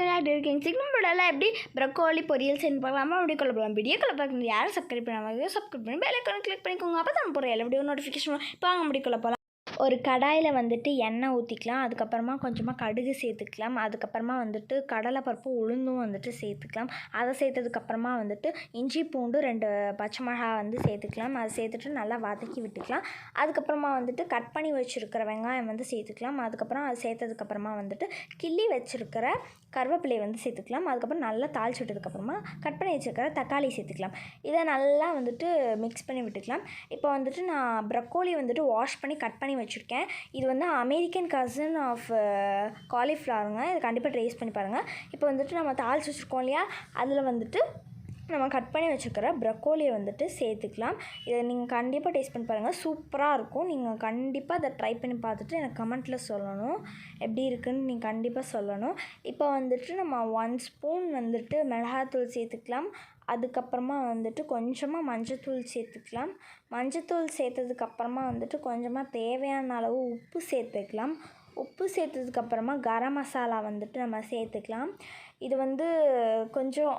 Subscribe இருக்கீங்க. Chicken போடலாம் எப்படி? ப்ரக்கோலி பொரியல் செஞ்சு பார்க்கலாமா? அப்படி கொள்ள போகலாம் வீடியோ கொள்ள பார்க்கணும். யாரும் சப்ஸ்கிரைப் பண்ணாமல் சப்ஸ்கிரைப் பண்ணி பெல் ஐக்கான கிளிக் பண்ணிக்கோங்க. அப்போ தான் போகிற எல்லா வீடியோ நோட்டிஃபிகேஷன் இப்போ வாங்க முடிக்கொள்ள கொள்ள போகலாம் ஒரு கடாயில் வந்துட்டு எண்ணெய் ஊற்றிக்கலாம் அதுக்கப்புறமா கொஞ்சமாக கடுகு சேர்த்துக்கலாம். அதுக்கப்புறமா வந்துட்டு கடலைப்பருப்பு உளுந்தும் வந்துட்டு சேர்த்துக்கலாம். அதை சேர்த்ததுக்கப்புறமா வந்துட்டு இஞ்சி பூண்டு ரெண்டு பச்சை மிளகா வந்து சேர்த்துக்கலாம். அதை சேர்த்துட்டு நல்லா வதக்கி விட்டுக்கலாம். அதுக்கப்புறமா வந்துட்டு கட் பண்ணி வச்சுருக்கிற வெங்காயம் வந்து சேர்த்துக்கலாம். அதுக்கப்புறம் அது சேர்த்ததுக்கப்புறமா வந்துட்டு கிள்ளி வச்சுருக்கிற கருவேப்பிலையை வந்து சேர்த்துக்கலாம். அதுக்கப்புறம் நல்லா தாளிச்சு விட்டதுக்கப்புறமா கட் பண்ணி வச்சுருக்கிற தக்காளி சேர்த்துக்கலாம். இதை நல்லா வந்துட்டு மிக்ஸ் பண்ணி விட்டுக்கலாம். இப்போ வந்துட்டு நான் ப்ரக்கோலி வந்துட்டு வாஷ் பண்ணி கட் பண்ணி வச்சுருக்கேன். இது வந்து அமெரிக்கன் கசன் ஆஃப் காலிஃப்ளவருங்க இது கண்டிப்பாக ட்ரேஸ் பண்ணி பாருங்கள் இப்போ வந்துட்டு நம்ம தாளிச்சு வச்சுருக்கோம் இல்லையா? அதில் வந்துட்டு நம்ம கட் பண்ணி வச்சுக்கிற ப்ரக்கோலியை வந்துட்டு சேர்த்துக்கலாம். இதை நீங்கள் கண்டிப்பாக டேஸ்ட் பண்ணி பாருங்கள் சூப்பராக இருக்கும். நீங்கள் கண்டிப்பாக அதை ட்ரை பண்ணி பார்த்துட்டு எனக்கு கமெண்ட்டில் சொல்லணும். எப்படி இருக்குன்னு நீங்கள் கண்டிப்பாக சொல்லணும். இப்போ வந்துட்டு நம்ம ஒன் ஸ்பூன் வந்துட்டு மிளகாத்தூள் சேர்த்துக்கலாம். அதுக்கப்புறமா வந்துட்டு கொஞ்சமாக மஞ்சத்தூள் சேர்த்துக்கலாம். மஞ்சத்தூள் சேர்த்ததுக்கப்புறமா வந்துட்டு கொஞ்சமாக தேவையான அளவு உப்பு சேர்த்துக்கலாம். உப்பு சேர்த்ததுக்கப்புறமா கரம் மசாலா வந்துட்டு நம்ம சேர்த்துக்கலாம். இது வந்து கொஞ்சம்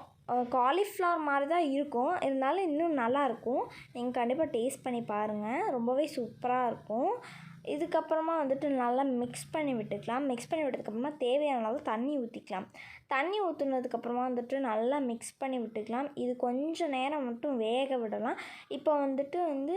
காலிஃப்ளவர் மாதிரி தான் இருக்கும். இருந்தாலும் இன்னும் நல்லாயிருக்கும். நீங்கள் கண்டிப்பாக டேஸ்ட் பண்ணி பாருங்கள் ரொம்பவே சூப்பராக இருக்கும். இதுக்கப்புறமா வந்துட்டு நல்லா மிக்ஸ் பண்ணி விட்டுக்கலாம். மிக்ஸ் பண்ணி விட்டதுக்கப்புறமா தேவையான அளவு தண்ணி ஊற்றிக்கலாம் தண்ணி ஊற்றுனதுக்கப்புறமா வந்துட்டு நல்லா மிக்ஸ் பண்ணி விட்டுக்கலாம். இது கொஞ்சம் நேரம் மட்டும் வேக விடலாம். இப்போ வந்துட்டு வந்து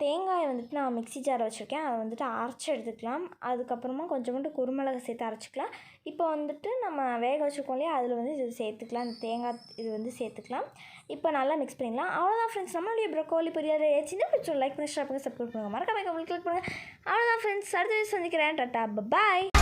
தேங்காயை வந்துட்டு நான் மிக்ஸி ஜார் வச்சுருக்கேன். அதை வந்துட்டு அரைச்சி எடுத்துக்கலாம். அதுக்கப்புறமா கொஞ்சோண்டு குருமிளகு சேர்த்து அரைச்சிக்கலாம். இப்போ வந்துட்டு நம்ம வேக வச்சுருக்கோம் இல்லையா? அதில் வந்து இது சேர்த்துக்கலாம். இந்த தேங்காய் இது வந்து சேர்த்துக்கலாம். இப்போ நல்லா மிக்ஸ் பண்ணிக்கலாம். அவ்வளோதான் ஃப்ரெண்ட்ஸ் நம்மளுடைய ப்ரொக்கோலி பொரியல் சின்ன பிடிச்சோம் லைக் பண்ணி ஷேர் பண்ணி சப்ஸ்கிரைப் பண்ணுங்கள் மறக்காம கிளிக் பண்ணுங்கள் அவ்வளோதான் ஃப்ரெண்ட்ஸ் அடுத்த சந்திக்கிறேன். டாட்டா. பாய்